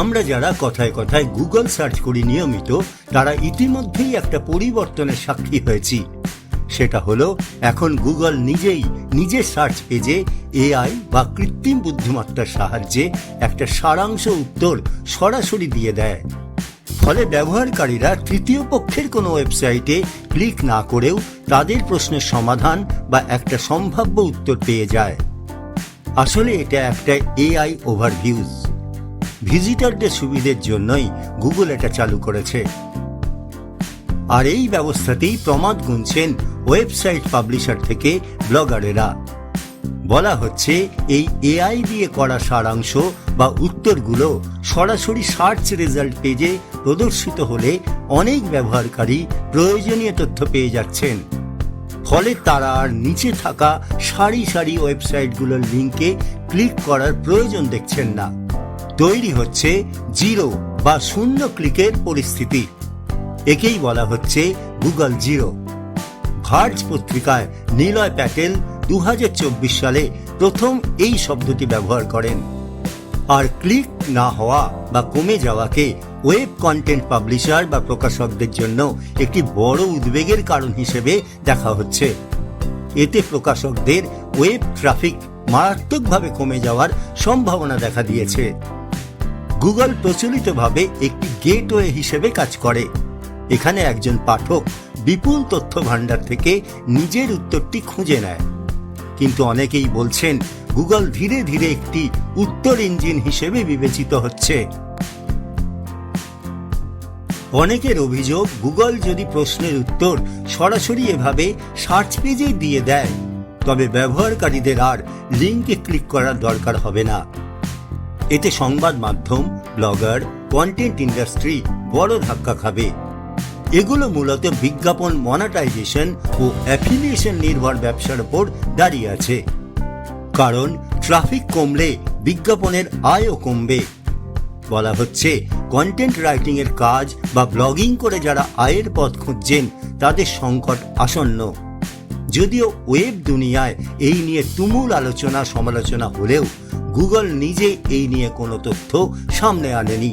আমরা যারা কথায় কথায় গুগল সার্চ করি নিয়মিত, তারা ইতিমধ্যেই একটা পরিবর্তনের সাক্ষী হয়েছি। সেটা হলো, এখন গুগল নিজেই নিজের সার্চ পেজে এআই বা কৃত্রিম বুদ্ধিমত্তার সাহায্যে একটা সারাংশ উত্তর সরাসরি দিয়ে দেয়। ফলে ব্যবহারকারীরা তৃতীয় পক্ষের কোনো ওয়েবসাইটে ক্লিক না করেও তাদের প্রশ্নের সমাধান বা একটা সম্ভাব্য উত্তর পেয়ে যায়। আসলে এটা একটা এআই ওভারভিউজ ভিজিটরদের সুবিধের জন্যই গুগল এটা চালু করেছে। আর এই ব্যবস্থাতেই প্রমাদ গুনছেন ওয়েবসাইট পাবলিশার থেকে ব্লগারেরা। বলা হচ্ছে, এই এআই দিয়ে করা সারাংশ বা উত্তরগুলো সরাসরি সার্চ রেজাল্ট পেজে প্রদর্শিত হলে অনেক ব্যবহারকারী প্রয়োজনীয় তথ্য পেয়ে যাচ্ছেন। ফলে তারা আর নিচে থাকা সারি সারি ওয়েবসাইটগুলোর লিঙ্কে ক্লিক করার প্রয়োজন দেখছেন না। তৈরি হচ্ছে জিরো বা শূন্য ক্লিকের পরিস্থিতি। একেই বলা হচ্ছে গুগল জিরো। ভার্জ পত্রিকায় নিলয় প্যাটেল দু হাজার চব্বিশ সালে প্রথম এই শব্দটি ব্যবহার করেন। আর ক্লিক না হওয়া বা কমে যাওয়াকে ওয়েব কন্টেন্ট পাবলিশার বা প্রকাশকদের জন্য একটি বড় উদ্বেগের কারণ হিসেবে দেখা হচ্ছে। এতে প্রকাশকদের ওয়েব ট্রাফিক মারাত্মকভাবে কমে যাওয়ার সম্ভাবনা দেখা দিয়েছে। গুগল প্রচলিতভাবে একটি গেটওয়ে হিসেবে কাজ করে। এখানে একজন পাঠক বিপুল তথ্য ভাণ্ডার থেকে নিজের উত্তরটি খুঁজে নেয়। কিন্তু অনেকেই বলছেন, গুগল ধীরে ধীরে একটি উত্তর ইঞ্জিন হিসেবে বিবেচিত হচ্ছে। অনেকের অভিযোগ, গুগল যদি প্রশ্নের উত্তর সরাসরি এভাবে সার্চ পেজেই দিয়ে দেয়, তবে ব্যবহারকারীদের আর লিঙ্কে ক্লিক করার দরকার হবে না। এতে সংবাদ মাধ্যম, ব্লগার কন্টেন্ট ইন্ডাস্ট্রি বড় ধাক্কা খাবে। এগুলো মূলত বিজ্ঞাপন মনিটাইজেশন ও অ্যাফিলিয়েশন নির্ভর ব্যবসার উপর দাঁড়িয়ে আছে। কারণ ট্রাফিক কমলে বিজ্ঞাপনের আয়ও কমবে। বলা হচ্ছে কন্টেন্ট রাইটিং এর কাজ বা ব্লগিং করে যারা আয়ের পথ খুঁজছেন, তাদের সংকট আসন্ন। যদিও ওয়েব দুনিয়ায় এই নিয়ে তুমুল আলোচনা সমালোচনা হলেও গুগল নিজে এই নিয়ে কোনো তথ্য সামনে আনেনি।